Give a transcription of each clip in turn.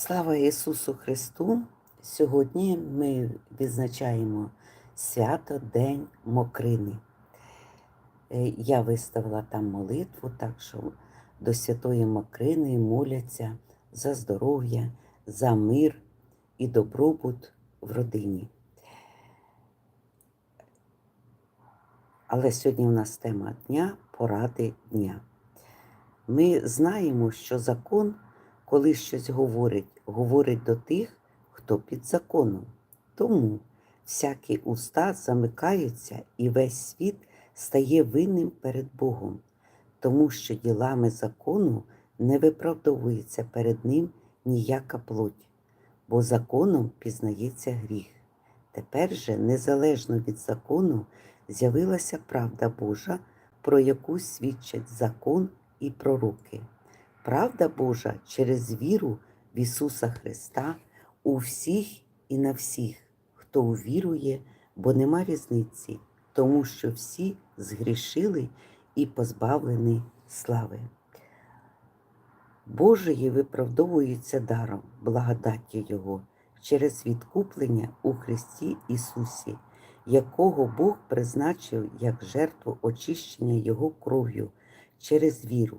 Слава Ісусу Христу! Сьогодні ми відзначаємо свято День Мокрини. Е, Я виставила там молитву, так що до Святої Мокрини моляться за здоров'я, за мир і добробут в родині. Але сьогодні у нас тема дня поради дня. Ми знаємо, що закон, коли щось говорить, говорить до тих, хто під законом. Тому всякі уста замикаються і весь світ стає винним перед Богом, тому що ділами закону не виправдовується перед Ним ніяка плоть, бо законом пізнається гріх. Тепер же, незалежно від закону, з'явилася правда Божа, про яку свідчать закон і пророки. Правда Божа через віру в Ісуса Христа у всіх і на всіх, хто увірує, бо нема різниці, тому що всі згрішили і позбавлені слави. Божої виправдовуються даром, благодаттю Його через відкуплення у Христі Ісусі, якого Бог призначив як жертву очищення Його кров'ю через віру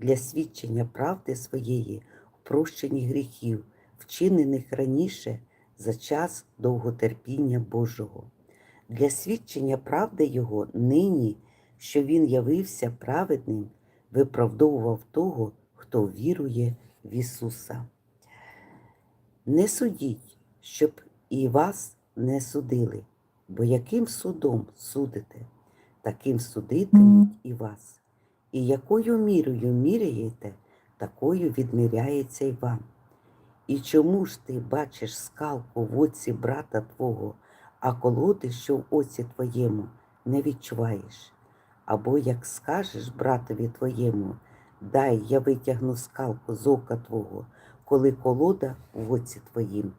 для свідчення правди своєї в прощенні гріхів, вчинених раніше за час довготерпіння Божого, для свідчення правди Його нині, що Він явився праведним, виправдовував того, хто вірує в Ісуса. Не судіть, щоб і вас не судили, бо яким судом судите, таким судитимуть і вас. І якою мірою міряєте, такою відміряється й вам. І чому ж ти бачиш скалку в оці брата твого, а колоди, що в оці твоєму, не відчуваєш? Або як скажеш братові твоєму, дай я витягну скалку з ока твого, коли колода в оці твоїм.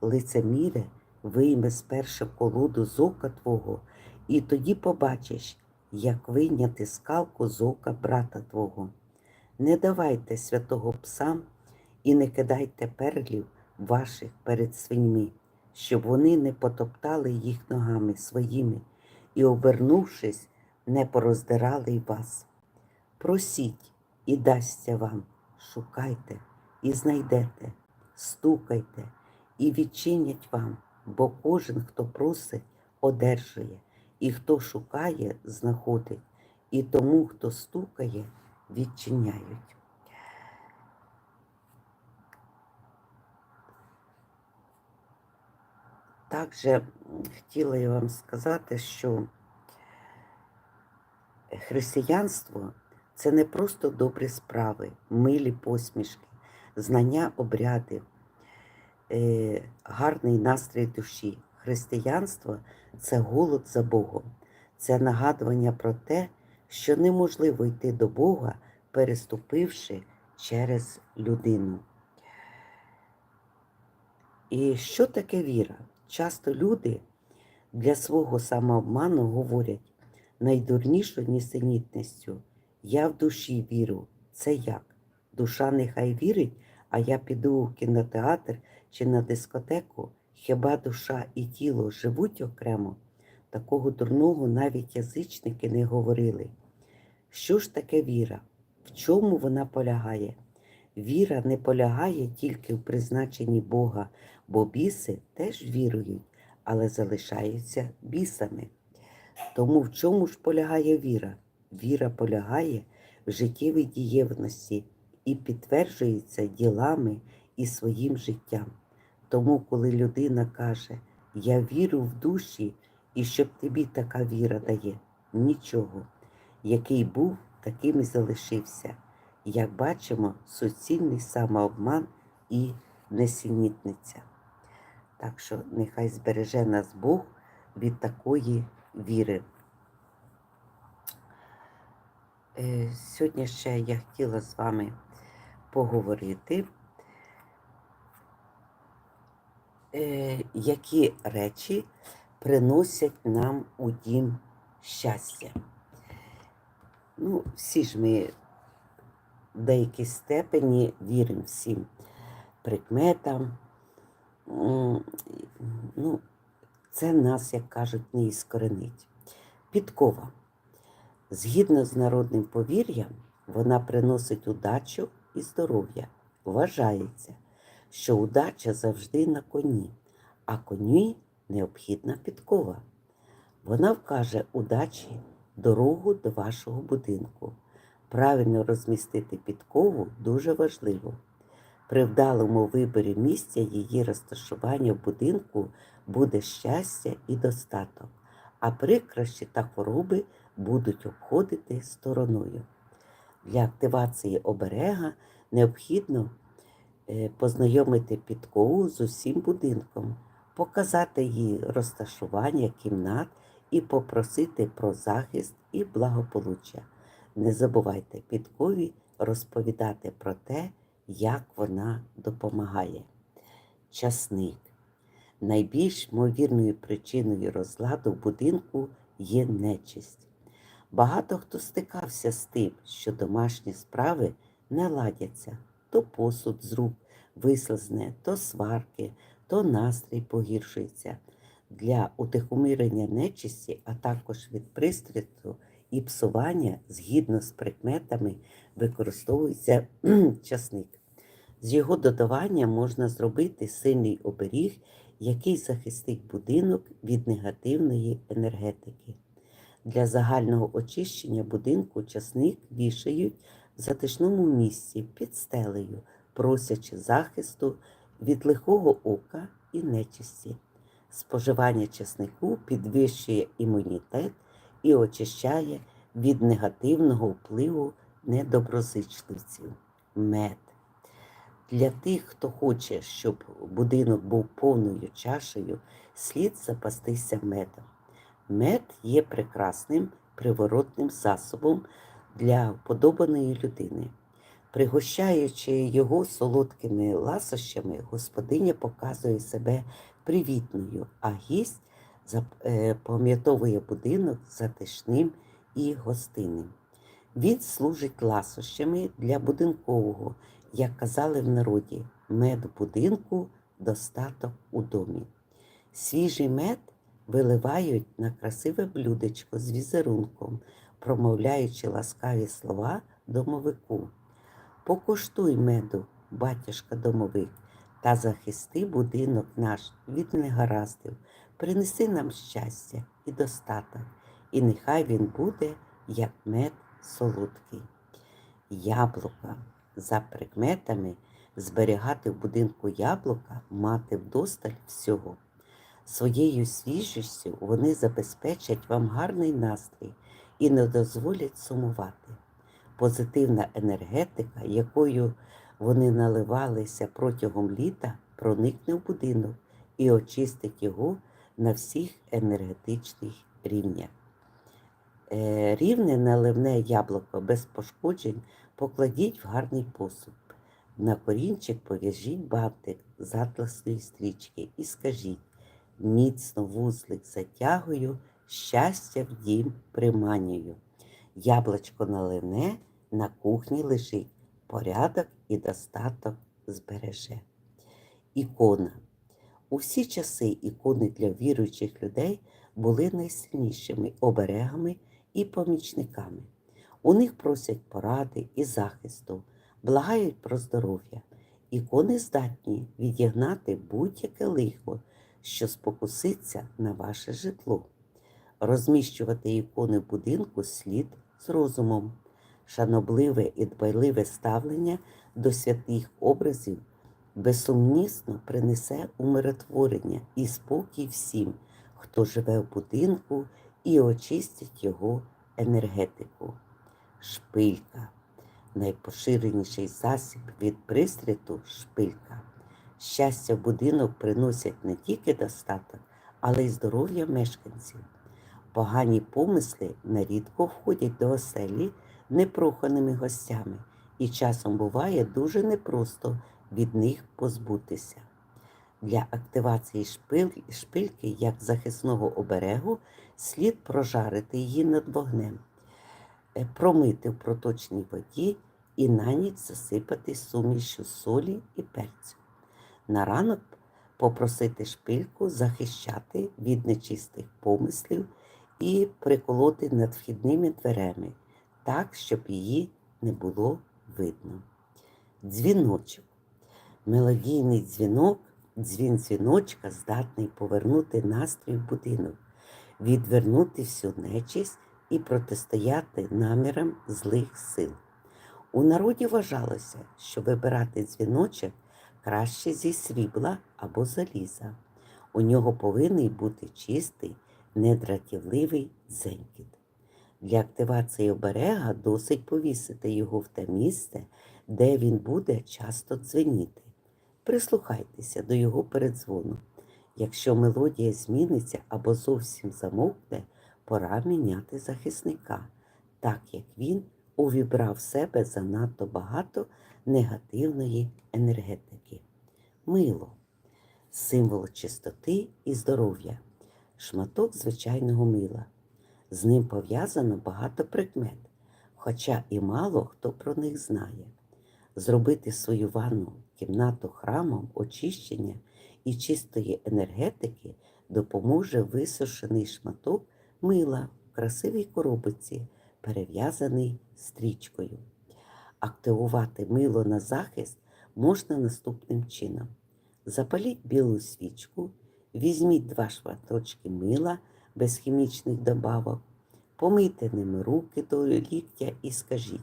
Лицеміре вийме спершу колоду з ока твого, і тоді побачиш, як вийняти скалку з ока брата твого. Не давайте святого псам і не кидайте перлів ваших перед свиньми, щоб вони не потоптали їх ногами своїми і, обернувшись, не пороздирали й вас. Просіть і дасться вам, шукайте і знайдете, стукайте і відчинять вам, бо кожен, хто просить, одержує, і хто шукає, знаходить, і тому, хто стукає, відчиняють. Також хотіла я вам сказати, що християнство це не просто добрі справи, милі посмішки, знання обрядів, е, гарний настрій душі. Християнство це голод за Богом, це нагадування про те, що неможливо йти до Бога, переступивши через людину. І що таке віра? Часто люди для свого самообману говорять найдурнішу нісенітністю. Я в душі вірю. Це як? Душа нехай вірить, а я піду в кінотеатр чи на дискотеку. Хіба душа і тіло живуть окремо? Такого дурного навіть язичники не говорили. Що ж таке віра? В чому вона полягає? Віра не полягає тільки в призначенні Бога, бо біси теж вірують, але залишаються бісами. Тому в чому ж полягає віра? Віра полягає в життєвій дієвності і підтверджується ділами і своїм життям. Тому, коли людина каже, я вірю в душі, і щоб тобі така віра дає, нічого. Який був, таким і залишився. Як бачимо, суцільний самообман і несенітниця. Так що нехай збереже нас Бог від такої віри. Е, Сьогодні ще я хотіла з вами поговорити, які речі приносять нам у дім щастя. Ну, всі ж ми в деякій степені віримо всім. прикметам. Ну, це нас, як кажуть, не іскоренить. Підкова. Згідно з народним повір'ям, вона приносить удачу і здоров'я. Вважається, що удача завжди на коні, а коні необхідна підкова. Вона вкаже удачі дорогу до вашого будинку. Правильно розмістити підкову дуже важливо. При вдалому виборі місця її розташування в будинку буде щастя і достаток, а прикрощі та хвороби будуть обходити стороною. Для активації оберега необхідно познайомити підкову з усім будинком, показати їй розташування кімнат і попросити про захист і благополуччя. Не забувайте підкові розповідати про те, як вона допомагає. Часник. Найбільш ймовірною причиною розладу в будинку є нечисть. Багато хто стикався з тим, що домашні справи не ладяться, то посуд з рук вислизне, то сварки, то настрій погіршується. Для утихомирення нечисті, а також від пристріту і псування, згідно з прикметами, використовується часник. З його додаванням можна зробити сильний оберіг, який захистить будинок від негативної енергетики. Для загального очищення будинку часник вішають в затишному місці під стелею, просячи захисту від лихого ока і нечисті. Споживання часнику підвищує імунітет і очищає від негативного впливу недоброзичливців. Мед. Для тих, хто хоче, щоб будинок був повною чашею, слід запастися медом. Мед є прекрасним приворотним засобом для вподобаної людини. Пригощаючи його солодкими ласощами, господиня показує себе привітною, а гість запам'ятовує будинок затишним і гостинним. Він служить ласощами для будинкового, як казали в народі, мед будинку, достаток у домі. Свіжий мед виливають на красиве блюдечко з візерунком, промовляючи ласкаві слова домовику. Покуштуй меду, батюшка домовик, та захисти будинок наш від негараздів, принеси нам щастя і достаток, і нехай він буде, як мед солодкий. Яблука за прикметами зберігати в будинку яблука, мати вдосталь всього. Своєю свіжістю вони забезпечать вам гарний настрій і не дозволять сумувати. Позитивна енергетика, якою вони наливалися протягом літа, проникне в будинок і очистить його на всіх енергетичних рівнях. Е, Рівне наливне яблуко без пошкоджень покладіть в гарний посуд. На корінчик пов'яжіть бантик з атласної стрічки і скажіть міцно вузлик затягую, щастя в дім приманюю. Яблочко наливне на кухні лежить, порядок і достаток збереже. Ікона. У всі часи ікони для віруючих людей були найсильнішими оберегами і помічниками. У них просять поради і захисту, благають про здоров'я. Ікони здатні відігнати будь-яке лихо, що спокуситься на ваше житло. Розміщувати ікони в будинку слід з розумом. Шанобливе і дбайливе ставлення до святих образів безсумнісно принесе умиротворення і спокій всім, хто живе в будинку і очистить його енергетику. Шпилька найпоширеніший засіб від пристріту шпилька. Щастя в будинок приносять не тільки достаток, але й здоров'я мешканців. Погані помисли нерідко входять до оселі непроханими гостями, і часом буває дуже непросто від них позбутися. Для активації шпиль- шпильки як захисного оберегу слід прожарити її над вогнем, е, промити в проточній воді і на ніч засипати сумішю солі і перцю. На ранок попросити шпильку захищати від нечистих помислів і приколоти над вхідними дверями, так, щоб її не було видно. Дзвіночок. Мелодійний дзвінок, дзвін дзвіночка здатний повернути настрій в будинок, відвернути всю нечисть і протистояти намірам злих сил. У народі вважалося, що вибирати дзвіночок краще зі срібла або заліза. У нього повинен бути чистий, недратівливий дзенькіт. Для активації оберега досить повісити його в те місце, де він буде часто дзвеніти. Прислухайтеся до його передзвону. Якщо мелодія зміниться або зовсім замовкне, пора міняти захисника, так як він увібрав в себе занадто багато негативної енергетики. Мило символ чистоти і здоров'я, шматок звичайного мила. З ним пов'язано багато прикмет, хоча і мало хто про них знає. Зробити свою ванну кімнату храмом очищення і чистої енергетики допоможе висушений шматок мила в красивій коробиці, перев'язаний стрічкою. Активувати мило на захист можна наступним чином. Запаліть білу свічку, візьміть два шматочки мила без хімічних добавок, помийте ними руки до ліктя і скажіть,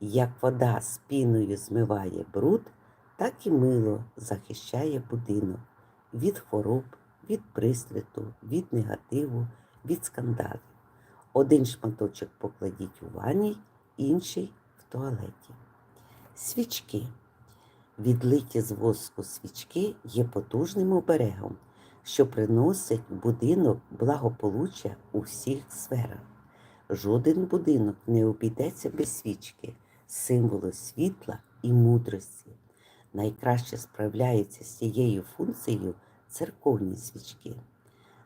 як вода з піною змиває бруд, так і мило захищає будинок від хвороб, від пристріту, від негативу, від скандалів. Один шматочок покладіть у ванні, інший в туалеті. Свічки. Відлиті з воску свічки є потужним оберегом, що приносить будинок благополуччя у всіх сферах. Жоден будинок не обійдеться без свічки, символу світла і мудрості. Найкраще справляються з цією функцією церковні свічки.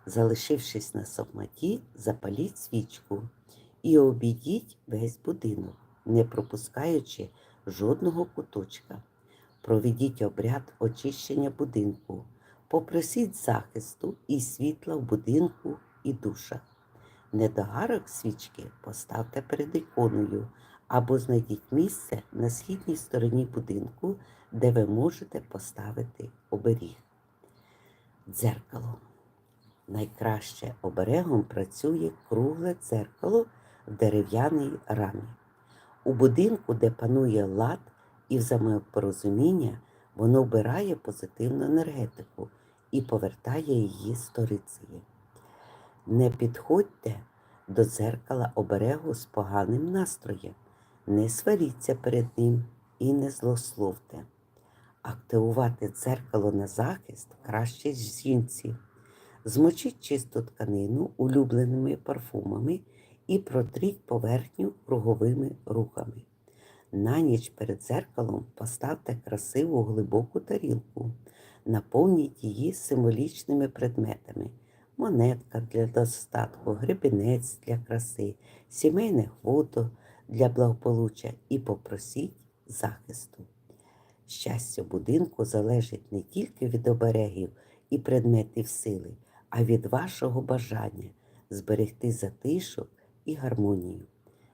Залишившись на самоті, запаліть свічку і обійдіть весь будинок, не пропускаючи жодного куточка. Проведіть обряд очищення будинку, попросіть захисту і світла в будинку і душах. Недогарок свічки поставте перед іконою або знайдіть місце на східній стороні будинку, де ви можете поставити оберіг. Дзеркало. Найкраще оберегом працює кругле дзеркало в дерев'яній рамі. У будинку, де панує лад і взаємопорозуміння, воно вбирає позитивну енергетику і повертає її сторицею. Не підходьте до дзеркала оберегу з поганим настроєм, не сваріться перед ним і не злословте. Активувати дзеркало на захист краще жінці. Змочіть чисту тканину улюбленими парфумами і протріть поверхню круговими рухами. На ніч перед дзеркалом поставте красиву глибоку тарілку, наповніть її символічними предметами. Монетка для достатку, гребінець для краси, сімейне фото для благополуччя і попросіть захисту. Щастя будинку залежить не тільки від оберегів і предметів сили, а від вашого бажання зберегти затишок і гармонію.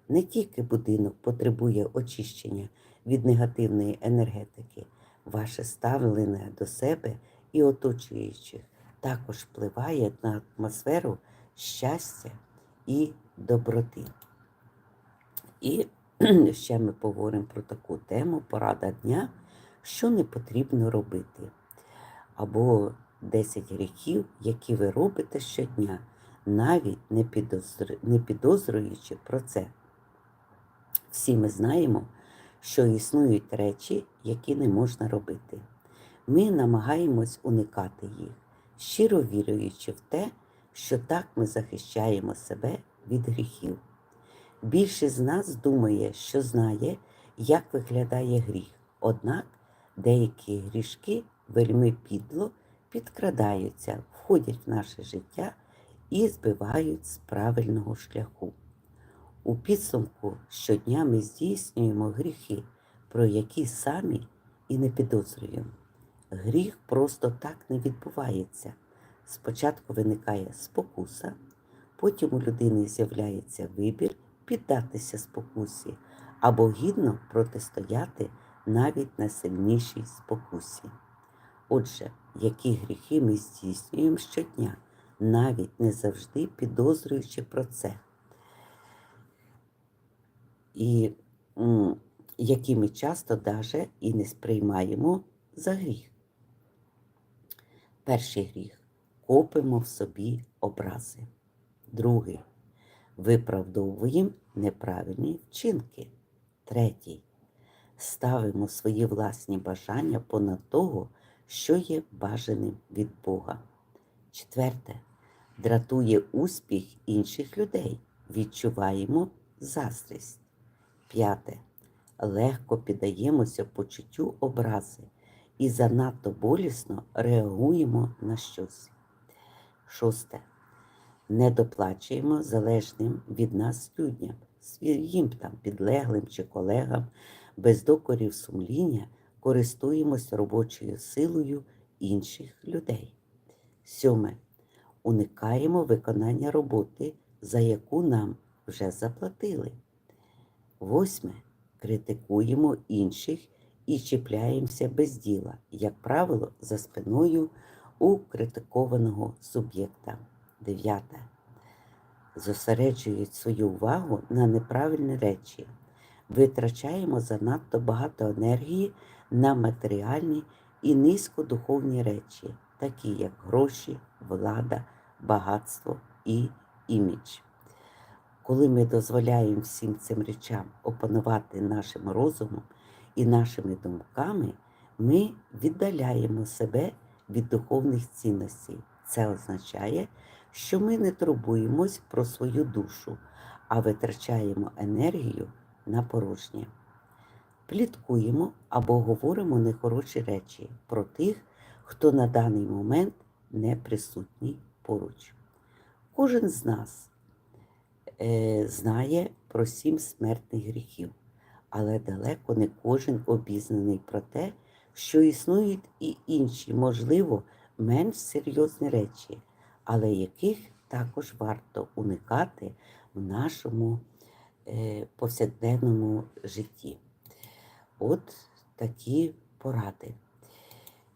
Не тільки будинок потребує очищення від негативної енергетики, ваше ставлення до себе і оточуючих також впливає на атмосферу щастя і доброти. І ще ми поговоримо про таку тему порада дня, що не потрібно робити. Або 10 гріхів, які ви робите щодня, навіть не, підозр... не підозрюючи про це. Всі ми знаємо, що існують речі, які не можна робити. Ми намагаємось уникати їх, щиро віруючи в те, що так ми захищаємо себе від гріхів. Більшість з нас думає, що знає, як виглядає гріх, однак деякі грішки вельми підло підкрадаються, входять в наше життя і збивають з правильного шляху. У підсумку щодня ми здійснюємо гріхи, про які самі і не підозрюємо. Гріх просто так не відбувається. Спочатку виникає спокуса, потім у людини з'являється вибір піддатися спокусі або гідно протистояти навіть найсильнішій спокусі. Отже, які гріхи ми здійснюємо щодня, навіть не завжди підозрюючи про це, і які ми часто даже і не сприймаємо за гріх. Перший гріх копимо в собі образи. Другий виправдовуємо неправильні вчинки. Третій ставимо свої власні бажання понад того, що є бажаним від Бога. Четверте дратує успіх інших людей. Відчуваємо заздрість. П'яте. Легко піддаємося почуттю образи і занадто болісно реагуємо на щось. Шосте. Не доплачуємо залежним від нас людям, своїм там підлеглим чи колегам, без докорів сумління користуємось робочою силою інших людей. Сьоме. Уникаємо виконання роботи, за яку нам вже заплатили. Восьме. Критикуємо інших і чіпляємося без діла, як правило, за спиною у критикованого суб'єкта. Дев'яте. Зосереджують свою увагу на неправильні речі. Витрачаємо занадто багато енергії на матеріальні і низькодуховні речі, такі як гроші, влада, багатство і імідж. Коли ми дозволяємо всім цим речам опанувати нашим розумом і нашими думками, ми віддаляємо себе від духовних цінностей. Це означає, що ми не турбуємось про свою душу, а витрачаємо енергію на порожнє. Пліткуємо або говоримо нехороші речі про тих, хто на даний момент не присутній поруч. Кожен з нас знає про сім смертних гріхів, але далеко не кожен обізнаний про те, що існують і інші, можливо, менш серйозні речі, але яких також варто уникати в нашому е, повсякденному житті. От такі поради.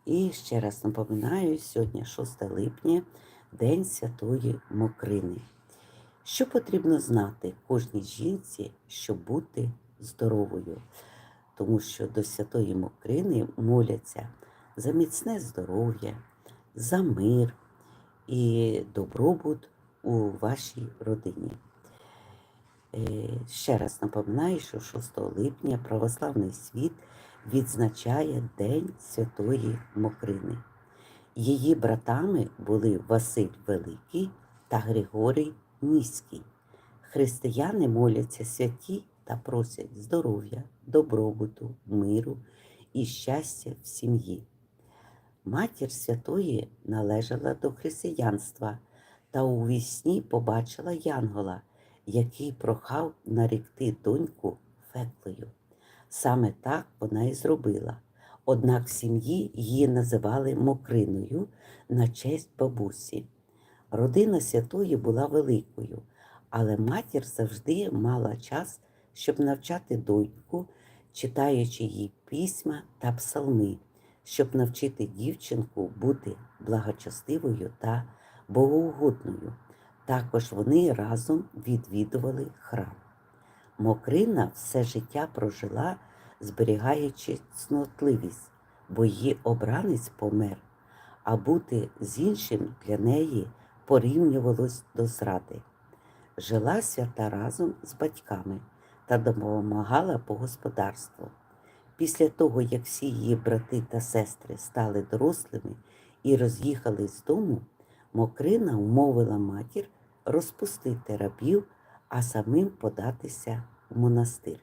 І ще раз напоминаю, сьогодні 6 липня, День Святої Мокрини. Що потрібно знати кожній жінці, щоб бути здоровою? Тому що до Святої Мокрини моляться за міцне здоров'я, за мир і добробут у вашій родині. Е, Ще раз напоминаю, що 6 липня православний світ відзначає День Святої Мокрини. Її братами були Василь Великий та Григорій Ніський. Християни моляться святі та просять здоров'я, добробуту, миру і щастя в сім'ї. Матір святої належала до християнства та у вісні побачила Янгола, який прохав нарікти доньку феклею. Саме так вона і зробила. Однак в сім'ї її називали Мокриною на честь бабусі. Родина святої була великою, але матір завжди мала час, щоб навчати доньку, читаючи їй письма та псалми, щоб навчити дівчинку бути благочестивою та богоугодною. Також вони разом відвідували храм. Мокрина все життя прожила, зберігаючи цнотливість, бо її обранець помер, а бути з іншим для неї порівнювалось до зради. Жила свята разом з батьками та допомагала по господарству. Після того, як всі її брати та сестри стали дорослими і роз'їхались з дому, Мокрина умовила матір розпустити рабів, а самим податися в монастир.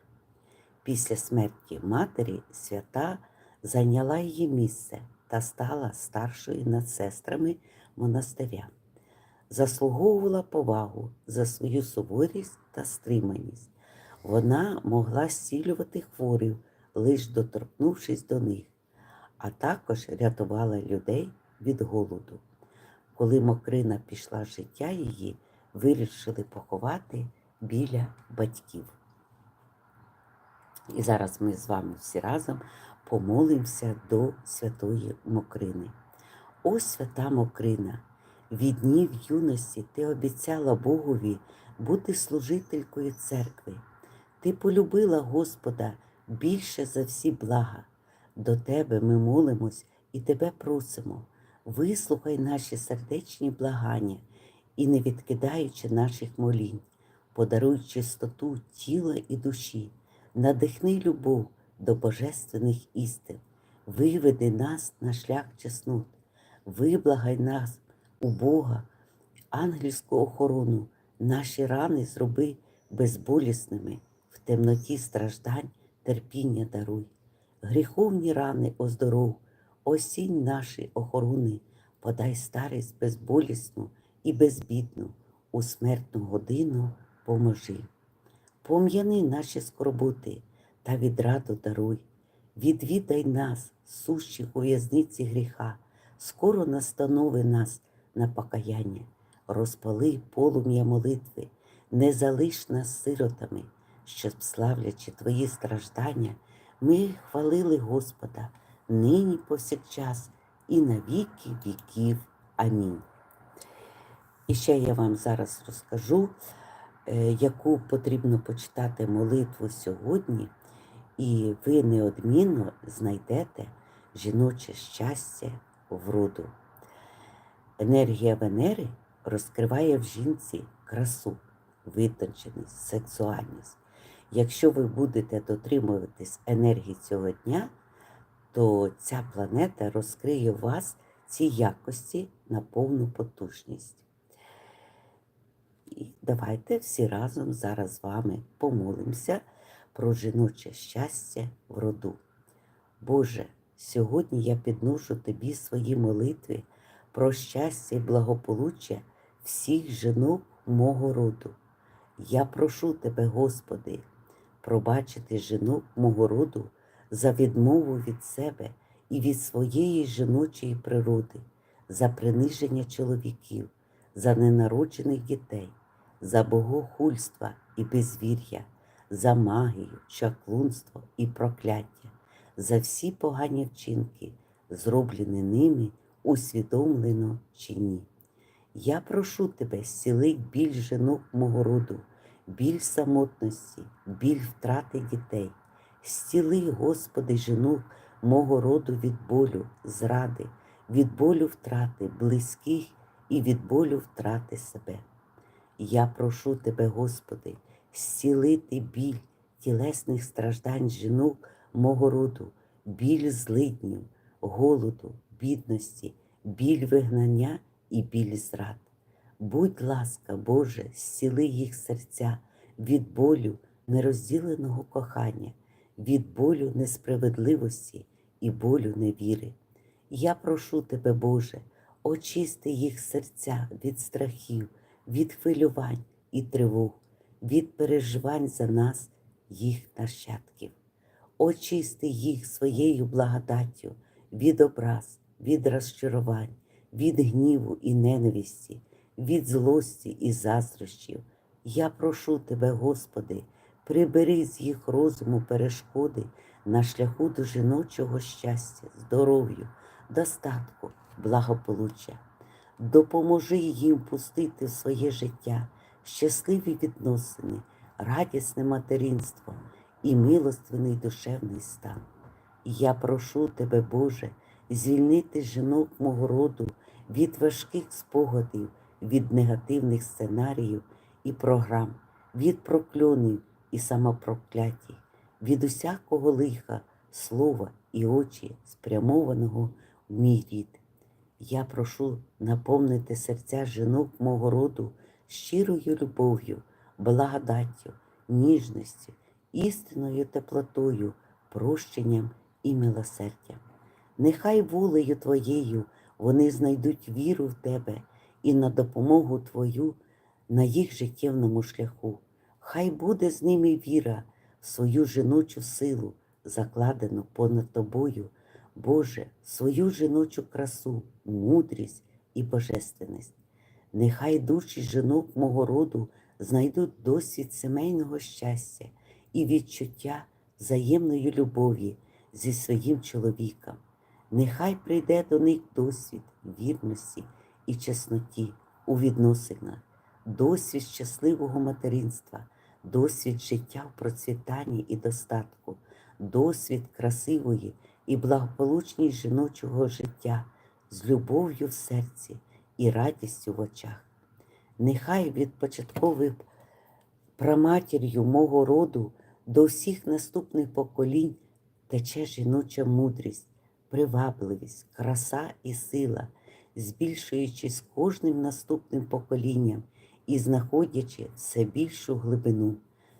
Після смерті матері свята зайняла її місце та стала старшою над сестрами монастиря. Заслуговувала повагу за свою суворість та стриманість. Вона могла зцілювати хворих, лиш доторкнувшись до них. а також рятувала людей від голоду. Коли Мокрина пішла з життя її, вирішили поховати біля батьків. І зараз ми з вами всі разом помолимося до святої Мокрини. О свята Мокрина, від днів юності ти обіцяла Богові бути служителькою церкви. Ти полюбила Господа більше за всі блага. До тебе ми молимось і тебе просимо. Вислухай наші сердечні благання і, не відкидаючи наших молінь, подаруй чистоту тіла і душі, надихни любов до божественних істин, виведи нас на шлях чеснот, виблагай нас у Бога, ангельську охорону, наші рани зроби безболісними, в темноті страждань терпіння даруй, гріховні рани оздоров, осінь наші охорони, подай старість безболісну і безбідну, у смертну годину поможи. Пом'яни наші скорботи та відраду даруй, відвідай нас, сущих у в'язниці гріха, скоро настанови нас на покаяння, розпали полум'я молитви, не залиш нас сиротами, щоб, славлячи Твої страждання, ми хвалили Господа нині повсякчас і на віки віків. Амінь. І ще я вам зараз розкажу, е, яку потрібно почитати молитву сьогодні, і ви неодмінно знайдете жіноче щастя в роду. Енергія Венери розкриває в жінці красу, витонченість, сексуальність. Якщо ви будете дотримуватись енергії цього дня, то ця планета розкриє в вас ці якості на повну потужність. І давайте всі разом зараз з вами помолимося про жіноче щастя в роду. Боже, сьогодні я підношу тобі свої молитви про щастя і благополуччя всіх жінок мого роду. Я прошу тебе, Господи, пробачити жінок мого роду за відмову від себе і від своєї жіночої природи, за приниження чоловіків, за ненароджених дітей, за богохульства і безвір'я, за магію, чаклунство і прокляття, за всі погані вчинки, зроблені ними усвідомлено чи ні. Я прошу тебе, зцілить біль жінок мого роду, біль самотності, біль втрати дітей. Зціли, Господи, жінок мого роду від болю, зради, від болю втрати близьких і від болю втрати себе. Я прошу тебе, Господи, зцілити біль тілесних страждань жінок мого роду, біль злиднів, голоду, бідності, біль вигнання і біль зрад. Будь ласка, Боже, зціли їх серця від болю нерозділеного кохання, від болю несправедливості і болю невіри. Я прошу Тебе, Боже, очисти їх серця від страхів, від хвилювань і тривог, від переживань за нас, їх нащадків. Очисти їх своєю благодаттю від образ, від розчарувань, від гніву і ненависті, від злості і заздрощів. Я прошу Тебе, Господи, прибери з їх розуму перешкоди на шляху до жіночого щастя, здоров'ю, достатку, благополуччя. Допоможи їм пустити в своє життя щасливі відносини, радісне материнство і милостивний душевний стан. Я прошу тебе, Боже, звільнити жінок мого роду від важких спогадів, від негативних сценаріїв і програм, від прокльонів і самопроклятій, від усякого лиха, слова і очі, спрямованого в мій рід. Я прошу наповнити серця жінок мого роду щирою любов'ю, благодаттю, ніжністю, істинною теплотою, прощенням і милосердям. Нехай волею Твоєю вони знайдуть віру в Тебе і на допомогу Твою на їх життєвному шляху. Хай буде з ними віра в свою жіночу силу, закладену понад тобою, Боже, свою жіночу красу, мудрість і божественність. Нехай душі жінок мого роду знайдуть досвід сімейного щастя і відчуття взаємної любові зі своїм чоловіком. Нехай прийде до них досвід вірності і чесноті у відносинах, досвід щасливого материнства, досвід життя в процвітанні і достатку, досвід красивої і благополучної жіночого життя з любов'ю в серці і радістю в очах. Нехай від початкових праматір'ю мого роду до всіх наступних поколінь тече жіноча мудрість, привабливість, краса і сила, збільшуючись кожним наступним поколінням і знаходячи все більшу глибину.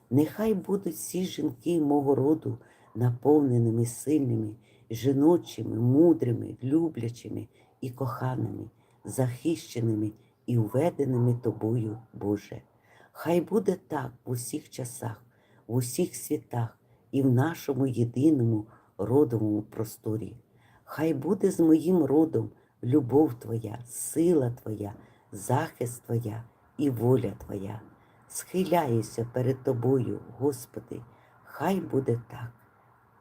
Нехай будуть всі жінки мого роду наповненими сильними, жіночими, мудрими, люблячими і коханими, захищеними і уведеними тобою, Боже. Хай буде так в усіх часах, в усіх світах і в нашому єдиному родовому просторі. Хай буде з моїм родом любов Твоя, сила Твоя, захист Твоя і воля Твоя. Схиляюся перед Тобою, Господи, хай буде так.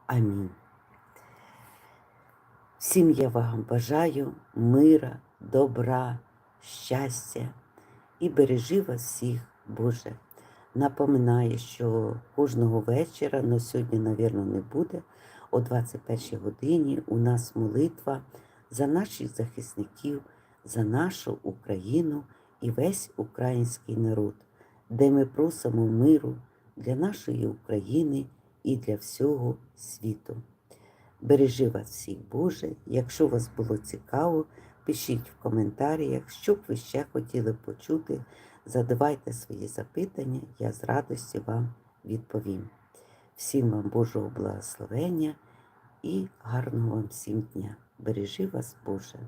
Амінь. Всім я вам бажаю мира, добра, щастя і бережи вас всіх, Боже. Напоминаю, що кожного вечора, але сьогодні, мабуть, не буде, о 21 годині у нас молитва за наших захисників, за нашу Україну і весь український народ, де ми просимо миру для нашої України і для всього світу. Бережи вас всіх, Боже. Якщо вас було цікаво, пишіть в коментарях, що б ви ще хотіли почути. Задавайте свої запитання, я з радістю вам відповім. Всім вам Божого благословення і гарного вам всім дня. Бережи вас, Боже.